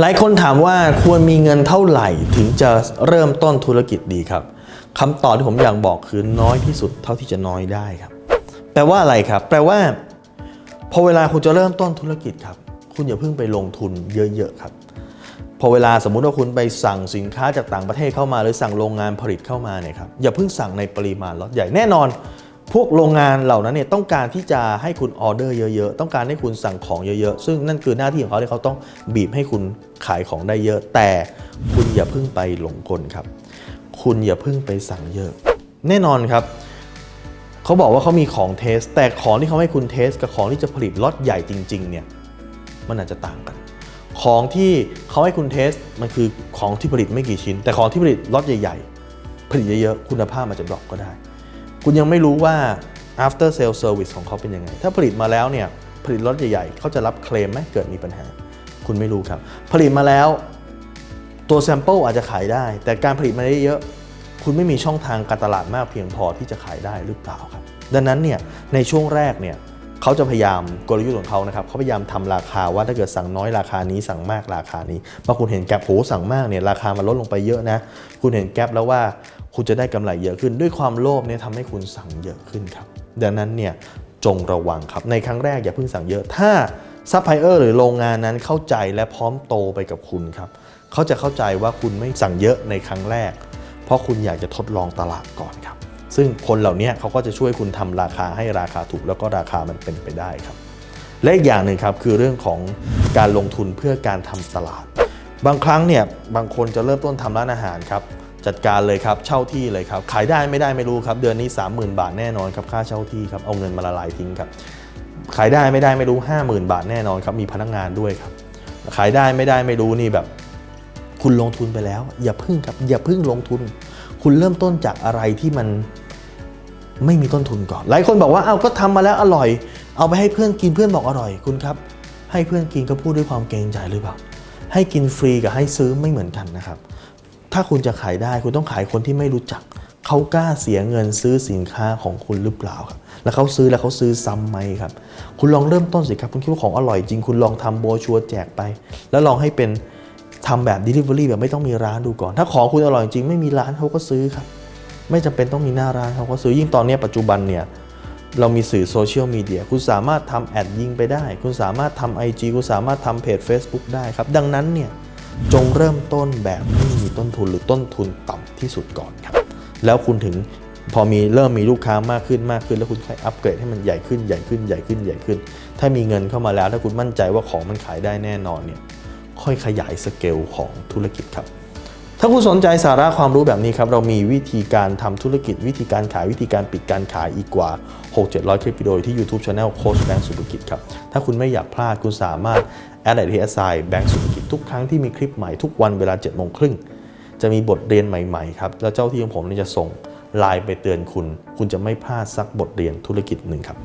หลายคนถามว่าควรมีเงินเท่าไหร่ถึงจะเริ่มต้นธุรกิจดีครับคำตอบที่ผมอยากบอกคือน้อยที่สุดเท่าที่จะน้อยได้ครับ แปลว่าอะไรครับ แปลว่าพอเวลาคุณจะเริ่มต้นธุรกิจครับ คุณอย่าเพิ่งไปลงทุนเยอะๆครับ พอเวลาสมมุติว่าคุณไปสั่งสินค้าจากต่างประเทศเข้ามา หรือสั่งโรงงานผลิตเข้ามาเนี่ยครับอย่าเพิ่งสั่งในปริมาณล็อตใหญ่แน่นอน พวกโรงงานเหล่านั้นเนี่ยต้องการที่จะให้คุณออเดอร์เยอะๆ ต้องการให้คุณสั่งของเยอะๆ ซึ่งนั่นคือหน้าที่ของเขาที่เขาต้องบีบให้คุณขายของได้เยอะ แต่คุณอย่าเพิ่งไปหลงกลครับ คุณอย่าเพิ่งไปสั่งเยอะ แน่นอนครับเขาบอกว่าเขามีของเทส แต่ของที่เขาให้คุณเทส กับของที่จะผลิตล็อตใหญ่จริงๆเนี่ยมันอาจจะต่างกัน ของที่เขาให้คุณเทสมันคือของที่ผลิตไม่กี่ชิ้น แต่ของที่ผลิตล็อตใหญ่ ๆ ผลิตเยอะๆคุณภาพมันจะดรอปก็ได้ คุณยังไม่รู้ว่า after sale service ของเขาเป็นยังไง ถ้าผลิตมาแล้วเนี่ยผลิตรถใหญ่ๆเขาจะรับเคลมไหมเกิดมีปัญหา คุณไม่รู้ครับ ผลิตมาแล้วตัวแซมเปิลอาจจะขายได้ แต่การผลิตมาได้เยอะ คุณไม่มีช่องทางการตลาดมากเพียงพอที่จะขายได้หรือเปล่าครับ ดังนั้นเนี่ยในช่วงแรกเนี่ย เขาจะพยายามกลยุทธ์ของเขานะครับเขาพยายามทำราคาว่าถ้าเกิดสั่งน้อยราคานี้สั่งมากราคานี้พอคุณเห็นแกลบโหสั่งมากเนี่ยราคามันลดลงไปเยอะนะ คุณเห็นแกลบแล้วว่าคุณจะได้กำไรเยอะขึ้น ด้วยความโลภเนี่ยทำให้คุณสั่งเยอะขึ้นครับ ดังนั้นเนี่ยจงระวังครับ ในครั้งแรกอย่าเพิ่งสั่งเยอะ ถ้าซัพพลายเออร์หรือโรงงานนั้นเข้าใจและพร้อมโตไปกับคุณครับเขาจะเข้าใจว่าคุณไม่สั่งเยอะในครั้งแรก เพราะคุณอยากจะทดลองตลาดก่อนครับ ซึ่งคนเหล่านี้เขาก็จะช่วยคุณทำราคาให้ราคาถูก แล้วก็ราคามันเป็นไปได้ครับ และอีกอย่างหนึ่งครับคือเรื่องของการลงทุนเพื่อการทำตลาด บางครั้งเนี่ยบางคนจะเริ่มต้นทำร้านอาหารครับจัดการเลยครับเช่าที่เลยครับขายได้ไม่ได้ไม่รู้ครับเดือนนี้ 30,000 บาทแน่นอนครับค่าเช่าที่ครับเอาเงินมาละลายทิ้งครับขายได้ไม่ได้ไม่รู้ 50,000 บาทแน่นอนครับมีพนักงานด้วยครับขายได้ไม่ได้ไม่รู้นี่แบบ คุณลงทุนไปแล้ว อย่าพึ่งครับอย่าพึ่งลงทุน คุณเริ่มต้นจากอะไรที่มัน ไม่มีต้นทุนก่อน หลายคนบอกว่าเอาก็ทำมาแล้วอร่อย เอาไปให้เพื่อนกินเพื่อนบอกอร่อยคุณครับ ให้เพื่อนกินก็พูดด้วยความเกรงใจหรือเปล่า ให้กินฟรีกับให้ซื้อไม่เหมือนกันนะครับ ถ้าคุณจะขายได้คุณต้องขายคนที่ไม่รู้จัก เขากล้าเสียเงินซื้อสินค้าของคุณหรือเปล่าครับ แล้วเขาซื้อแล้วเขาซื้อซ้ำไหมครับ คุณลองเริ่มต้นสิครับ คุณคิดว่าของอร่อยจริง คุณลองทำโบชัวแจกไป แล้วลองให้เป็นทำแบบ Delivery แบบไม่ต้องมีร้านดูก่อน ถ้าของคุณอร่อยจริงไม่มีร้านเขาก็ซื้อครับ ไม่จำเป็นต้องมีหน้าร้านเขาก็ซื้อยิ่งตอนนี้ปัจจุบันเนี่ยเรามีสื่อโซเชียลมีเดียคุณสามารถทำแอดยิงไปได้ คุณสามารถทำ IG คุณสามารถทำเพจ Facebook ได้ครับ ดังนั้นเนี่ยจงเริ่มต้นแบบไม่มีต้นทุนหรือต้นทุนต่ำที่สุดก่อนครับ แล้วคุณถึงพอมีเริ่มมีลูกค้ามากขึ้นมากขึ้น แล้วคุณค่อยอัปเกรดให้มันใหญ่ขึ้นใหญ่ขึ้นใหญ่ขึ้นใหญ่ขึ้น ถ้ามีเงินเข้ามาแล้วถ้าคุณมั่นใจว่าของมันขายได้แน่นอนเนี่ยค่อยขยายสเกลของธุรกิจครับ ถ้าคุณสนใจสาระความรู้แบบนี้ครับ เรามีวิธีการทำธุรกิจ วิธีการขายวิธีการปิดการขายอีกกว่า 6-700 คลิปวิดีโอที่ YouTube Channel โค้ชแบงค์สุภกิจครับ ถ้าคุณไม่อยากพลาดคุณสามารถ add ที่ SI แบงค์สุภกิจทุกครั้งที่มีคลิปใหม่ทุกวันเวลา7โมงครึ่งจะมีบทเรียนใหม่ๆครับแล้วเจ้าที่ของผมจะส่งไลน์ไปเตือนคุณ คุณจะไม่พลาดสักบทเรียนธุรกิจหนึ่งครับ